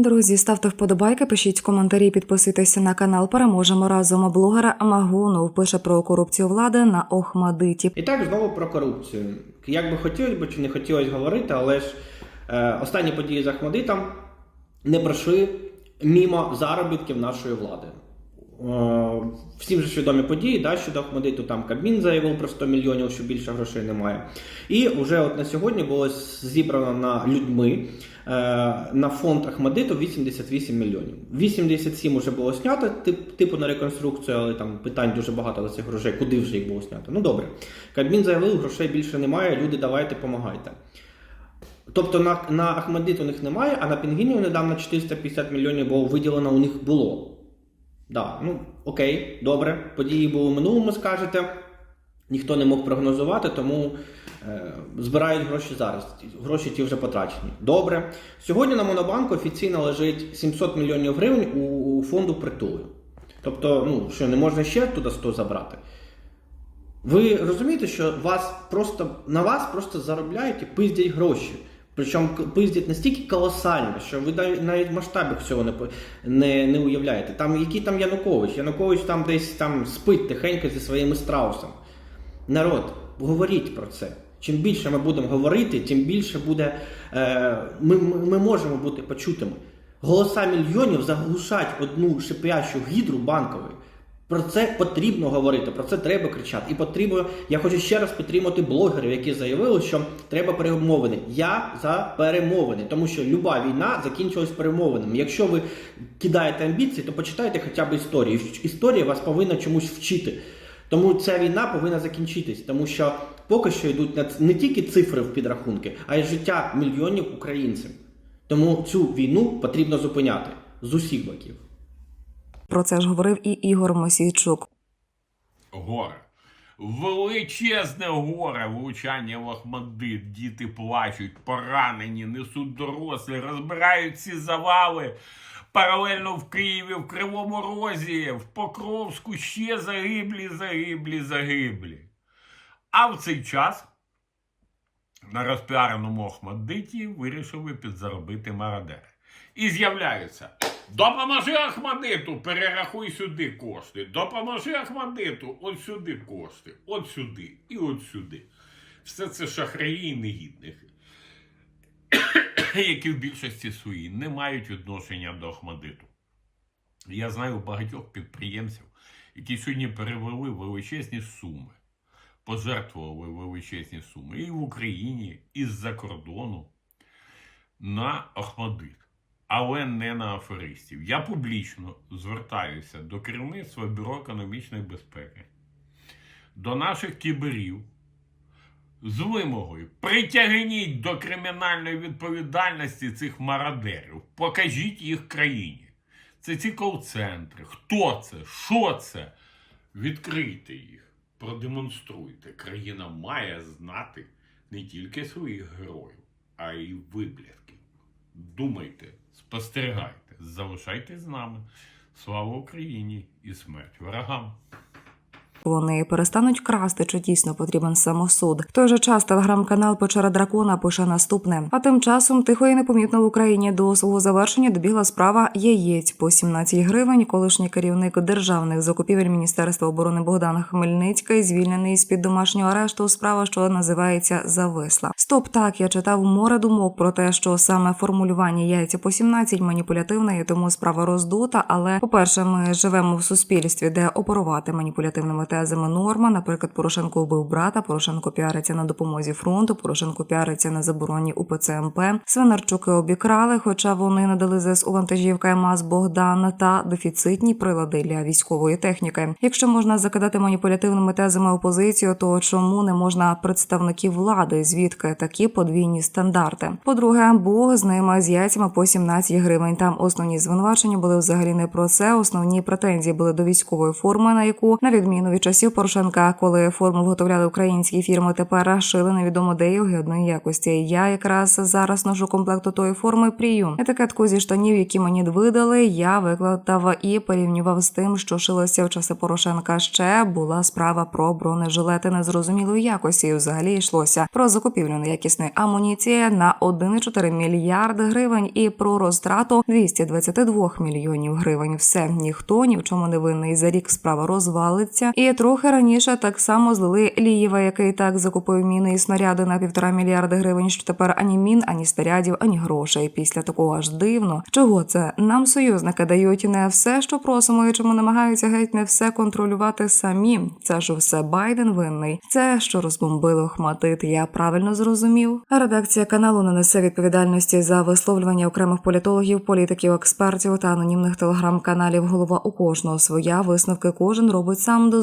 Друзі, ставте вподобайки, пишіть коментарі, підписуйтеся на канал. Переможемо разом. Блогера Магунов пише про корупцію влади на Охмадиті. І так знову про корупцію. Як би хотілося б чи не хотілося говорити, але ж е, останні події з Ахмадитом не пройшли мімо заробітків нашої влади. Е, всім же ж відомі події, да, щодо Ахмадиту, там Кабмін заявив про 100 мільйонів, що більше грошей немає. І вже от на сьогодні було зібрано на людьми на фонд Ахмадиту 88 мільйонів. 87 вже було знято, типу на реконструкцію, але там питань дуже багато до цих грошей, куди вже їх було знято. Ну добре. Кабмін заявив, грошей більше немає, люди давайте допомагайте. Тобто на, на Ахмадит у них немає, а на Пінгвінів недавно 450 мільйонів було виділено у них було. Да, ну окей, добре. Події були в минулому, скажете. Ніхто не мог прогнозувати, тому е, збирають гроші зараз. Гроші ті вже потрачені. Добре. Сьогодні на Монобанку офіційно лежить 700 мільйонів гривень у, фонду притули. Тобто, ну що, не можна ще туди 100 забрати. Ви розумієте, що вас просто на вас просто заробляють і пиздять гроші. Причому пиздять настільки колосально, що ви навіть- навіть в масштабах цього не, не, не уявляєте. Там який там Янукович? Янукович там десь там спить тихенько зі своїми страусом. Народ, говоріть про це. Чим більше ми будемо говорити, тим більше буде. Е, ми, ми, можемо бути почутими. Голоса мільйонів заглушать одну шипящу гідру банкової. Про це потрібно говорити, про це треба кричати. І потрібно, я хочу ще раз підтримати блогерів, які заявили, що треба перемовини. Я за перемовини, тому що люба війна закінчилась перемовинами. Якщо ви кидаєте амбіції, то почитайте хоча б історію. Історія вас повинна чомусь вчити. Тому ця війна повинна закінчитись, тому що поки що йдуть не- не тільки цифри в підрахунки, а й життя мільйонів українців. Тому цю війну потрібно зупиняти з усіх боків. Про це ж говорив і Ігор Мосійчук. горе. Величезне горе влучання в Ахмадит. Діти плачуть, поранені, несуть дорослі, розбирають ці завали. Паралельно в Києві, в Кривому Розі, в Покровську ще загиблі, загиблі, загиблі. А в цей час на розпіареному Ахмадиті вирішили підзаробити мародери. І з'являються. Допоможи Ахмадиту, перерахуй сюди кошти. Допоможи Ахмадиту, от сюди кошти, от сюди і от сюди. Все це шахраї і негідники, які в більшості своїй не мають відношення до Ахмадиту. Я знаю багатьох підприємців, які сьогодні перевели величезні суми, пожертвували величезні суми і в Україні, і з-за кордону на Ахмадит але не на аферистів. Я публічно звертаюся до керівництва Бюро економічної безпеки, до наших кіберів з вимогою притягніть до кримінальної відповідальності цих мародерів, покажіть їх країні. Це ці кол-центри. Хто це? Що це? Відкрийте їх, продемонструйте. Країна має знати не тільки своїх героїв, а й виблядків. Думайте, спостерігайте, залишайтесь з нами. Слава Україні і смерть ворогам! Вони перестануть красти, чи дійсно потрібен самосуд. В той же час телеграм-канал Печера Дракона пише наступне. А тим часом тихо і непомітно в Україні до свого завершення добігла справа яєць по 17 гривень. Колишній керівник державних закупівель Міністерства оборони Богдан Хмельницький звільнений з під домашнього арешту. Справа, що називається зависла. Стоп, так я читав море думок про те, що саме формулювання яйця по 17 маніпулятивне, і тому справа роздута. Але по перше, ми живемо в суспільстві, де оперувати маніпулятивними тезами норма. Наприклад, Порошенко вбив брата, Порошенко піариться на допомозі фронту, Порошенко піариться на забороні УПЦ МП. Свинарчуки обікрали, хоча вони надали ЗСУ вантажівка МАЗ Богдан та дефіцитні прилади для військової техніки. Якщо можна закидати маніпулятивними тезами опозицію, то чому не можна представників влади? Звідки такі подвійні стандарти? По-друге, Бог з ними з яйцями по 17 гривень. Там основні звинувачення були взагалі не про це. Основні претензії були до військової форми, на яку, на відміну від від часів Порошенка, коли форму виготовляли українські фірми, тепер шили невідомо де і огидної якості. Я якраз зараз ношу комплект тої форми прію. Етикетку зі штанів, які мені видали, я викладав і порівнював з тим, що шилося в часи Порошенка. Ще була справа про бронежилети незрозумілої якості. Взагалі йшлося про закупівлю неякісної амуніції на 1,4 мільярди гривень і про розтрату 222 мільйонів гривень. Все ніхто ні в чому не винний. За рік справа розвалиться. І трохи раніше так само злили Лієва, який так закупив міни і снаряди на півтора мільярди гривень. Що тепер ані мін, ані снарядів, ані грошей. Після такого аж дивно. Чого це нам союзники дають не все, що просимо, і чому намагаються геть не все контролювати самі. Це ж все Байден винний. Це що розбомбили Охматит. Я правильно зрозумів. Редакція каналу не несе відповідальності за висловлювання окремих політологів, політиків, експертів та анонімних телеграм-каналів. Голова у кожного своя висновки кожен робить сам до